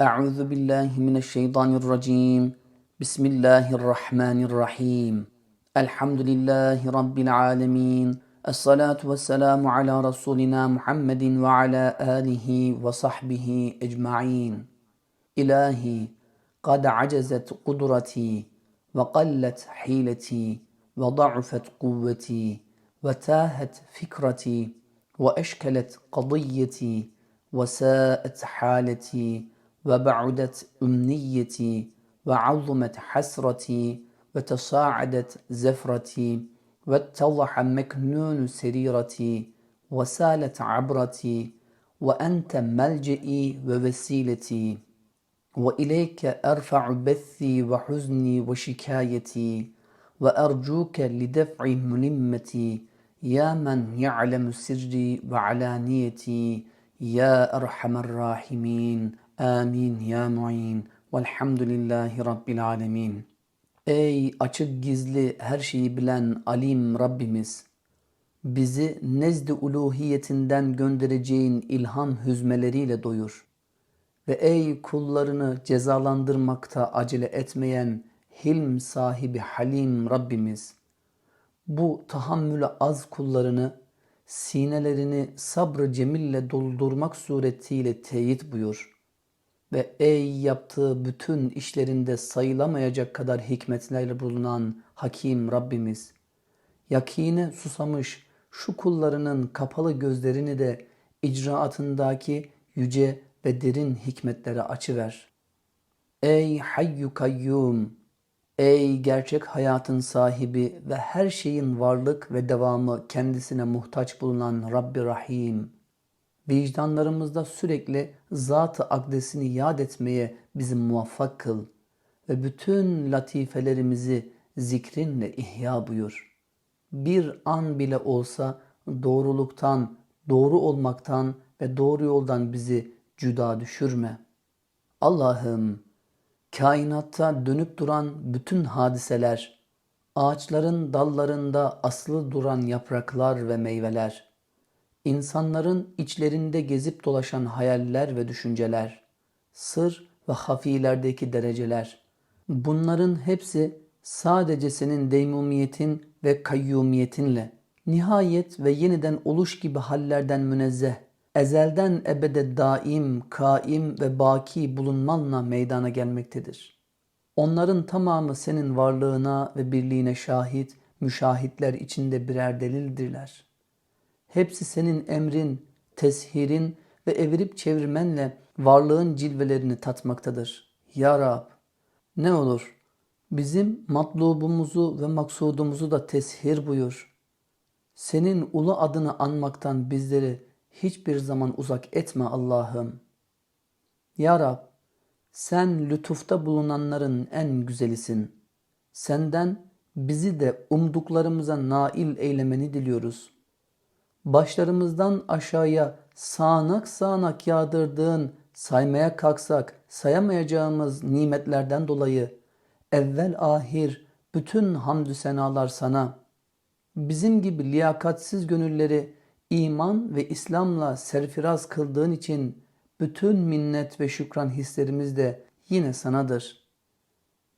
أعوذ بالله من الشيطان الرجيم. بسم الله الرحمن الرحيم. الحمد لله رب العالمين. الصلاة والسلام على رسولنا محمد وعلى آله وصحبه أجمعين. إلهي قد عجزت قدرتي وقلت حيلتي وضعفت قوتي وتاهت فكرتي وأشكلت قضيتي وساءت حالتي وبعدت أمنيتي وعظمت حسرتي وتصاعدت زفرتي واتضح مكنون سريرتي وسالت عبرتي وأنت ملجئي ووسيلتي وإليك أرفع بثي وحزني وشكايتي وأرجوك لدفع ملمتي يا من يعلم سري وعلانيتي يا أرحم الراحمين. Amin ya mu'in. Velhamdülillahi Rabbil alemin. Ey açık gizli her şeyi bilen alim Rabbimiz! Bizi nezd-i uluhiyetinden göndereceğin ilham hüzmeleriyle doyur. Ve ey kullarını cezalandırmakta acele etmeyen hilm sahibi halim Rabbimiz! Bu tahammülü az kullarını, sinelerini sabrı cemille doldurmak suretiyle teyit buyur.'' Ve ey yaptığı bütün işlerinde sayılamayacak kadar hikmetlerle bulunan Hakim Rabbimiz! Yakine susamış şu kullarının kapalı gözlerini de icraatındaki yüce ve derin hikmetlere açıver. Ey Hayyu Kayyum! Ey gerçek hayatın sahibi ve her şeyin varlık ve devamı kendisine muhtaç bulunan Rabbi Rahim! Vicdanlarımızda sürekli Zat-ı Akdesini yad etmeye bizi muvaffak kıl ve bütün latifelerimizi zikrinle ihya buyur. Bir an bile olsa doğruluktan, doğru olmaktan ve doğru yoldan bizi cüda düşürme. Allah'ım kainatta dönüp duran bütün hadiseler, ağaçların dallarında asılı duran yapraklar ve meyveler, insanların içlerinde gezip dolaşan hayaller ve düşünceler, sır ve hafilerdeki dereceler, bunların hepsi sadece senin deymumiyetin ve kayyumiyetinle, nihayet ve yeniden oluş gibi hallerden münezzeh, ezelden ebede daim, kaim ve baki bulunmanla meydana gelmektedir. Onların tamamı senin varlığına ve birliğine şahit, müşahitler içinde birer delildirler. Hepsi senin emrin, teshirin ve evirip çevirmenle varlığın cilvelerini tatmaktadır. Ya Rab, ne olur bizim matlubumuzu ve maksudumuzu da teshir buyur. Senin ulu adını anmaktan bizleri hiçbir zaman uzak etme Allah'ım. Ya Rab, sen lütufta bulunanların en güzelisin. Senden bizi de umduklarımıza nail eylemeni diliyoruz. Başlarımızdan aşağıya sağanak sağanak yağdırdığın saymaya kalksak sayamayacağımız nimetlerden dolayı evvel ahir bütün hamdü senalar sana. Bizim gibi liyakatsiz gönülleri iman ve İslam'la serfiraz kıldığın için bütün minnet ve şükran hislerimiz de yine sanadır.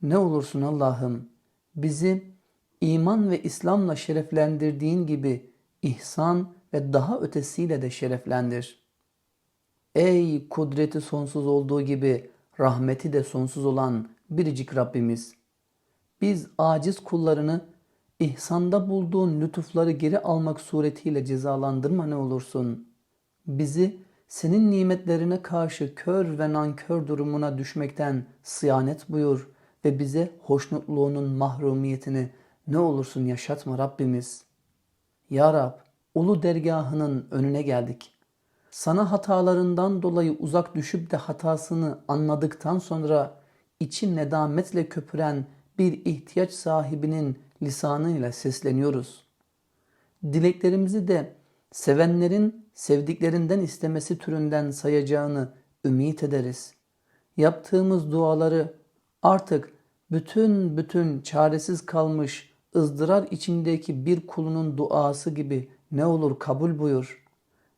Ne olursun Allah'ım bizi iman ve İslam'la şereflendirdiğin gibi ihsan ve daha ötesiyle de şereflendir. Ey kudreti sonsuz olduğu gibi rahmeti de sonsuz olan biricik Rabbimiz! Biz aciz kullarını ihsanda bulduğun lütufları geri almak suretiyle cezalandırma ne olursun. Bizi senin nimetlerine karşı kör ve nankör durumuna düşmekten sıyanet buyur ve bize hoşnutluğunun mahrumiyetini ne olursun yaşatma Rabbimiz. Ya Rab, ulu dergahının önüne geldik. Sana hatalarından dolayı uzak düşüp de hatasını anladıktan sonra içi nedametle köpüren bir ihtiyaç sahibinin lisanıyla sesleniyoruz. Dileklerimizi de sevenlerin sevdiklerinden istemesi türünden sayacağını ümit ederiz. Yaptığımız duaları artık bütün bütün çaresiz kalmış ızdırar içindeki bir kulunun duası gibi ne olur kabul buyur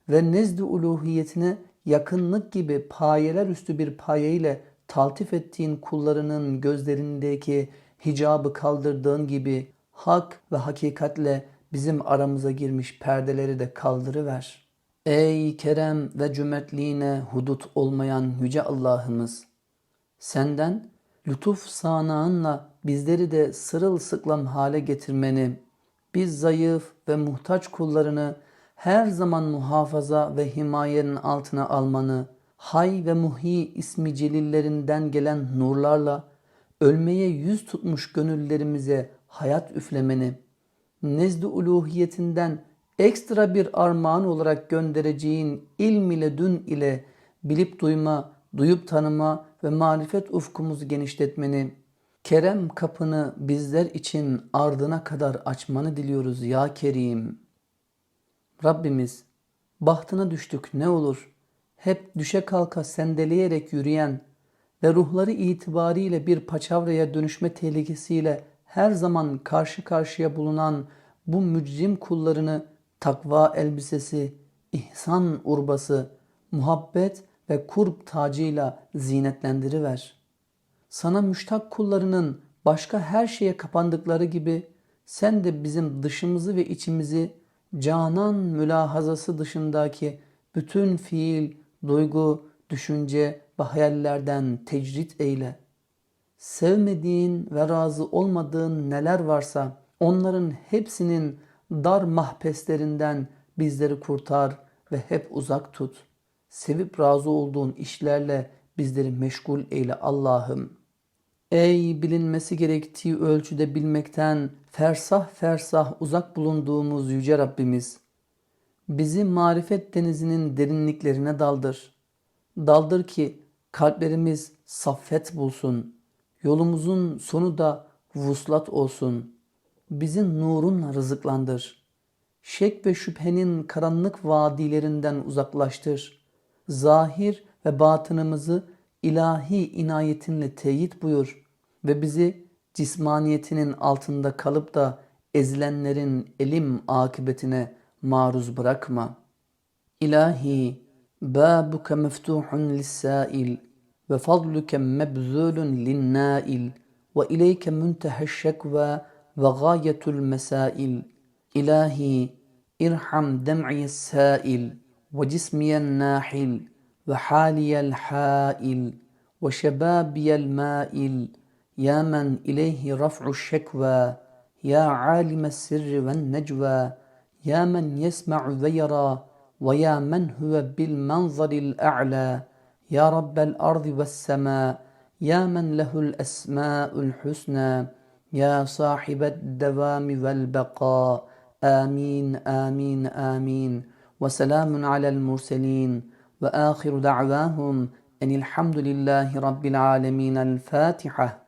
ve nezd-i uluhiyetine yakınlık gibi payeler üstü bir paye ile taltif ettiğin kullarının gözlerindeki hicabı kaldırdığın gibi hak ve hakikatle bizim aramıza girmiş perdeleri de kaldırıver. Ey kerem ve cömertliğine hudut olmayan yüce Allah'ımız! Senden lütuf sanağınla bizleri de sırılsıklam hale getirmeni, biz zayıf ve muhtaç kullarını her zaman muhafaza ve himayenin altına almanı, Hay ve Muhi ismi celillerinden gelen nurlarla ölmeye yüz tutmuş gönüllerimize hayat üflemeni, nezd-i uluhiyetinden ekstra bir armağan olarak göndereceğin ilm ile dün ile bilip duyma, duyup tanıma ve marifet ufkumuzu genişletmeni, kerem kapını bizler için ardına kadar açmanı diliyoruz ya Kerim. Rabbimiz, bahtına düştük ne olur, hep düşe kalka sendeleyerek yürüyen ve ruhları itibariyle bir paçavraya dönüşme tehlikesiyle her zaman karşı karşıya bulunan bu mücrim kullarını takva elbisesi, ihsan urbası, muhabbet ve kurb tacıyla zinetlendiriver. Sana müştak kullarının başka her şeye kapandıkları gibi sen de bizim dışımızı ve içimizi canan mülahazası dışındaki bütün fiil, duygu, düşünce ve hayallerden tecrit eyle. Sevmediğin ve razı olmadığın neler varsa onların hepsinin dar mahpeslerinden bizleri kurtar ve hep uzak tut. Sevip razı olduğun işlerle bizleri meşgul eyle Allah'ım. Ey bilinmesi gerektiği ölçüde bilmekten fersah fersah uzak bulunduğumuz yüce Rabbimiz! Bizi marifet denizinin derinliklerine daldır. Daldır ki kalplerimiz saffet bulsun. Yolumuzun sonu da vuslat olsun. Bizi nurunla rızıklandır. Şek ve şüphenin karanlık vadilerinden uzaklaştır. Zahir ve batınımızı ilahi inayetinle teyit buyur ve bizi cismaniyetinin altında kalıp da ezilenlerin elim akıbetine maruz bırakma. İlahi, babuke meftuhun lissail ve fadluke mebzulun linnail ve ileyke munteheş şekva ve gayetul mesail. İlahi, irham dem'i sail ve haliyel hail ve şebabiyel mail. يا من إليه رفع الشكوى يا عالم السر والنجوى. يا من يسمع ويرى ويا من هو بالمنظر الأعلى. يا رب الأرض والسماء يا من له الأسماء الحسنى. يا صاحب الدوام والبقاء. آمين آمين آمين. وسلام على المرسلين وآخر دعواهم أن الحمد لله رب العالمين الفاتحة.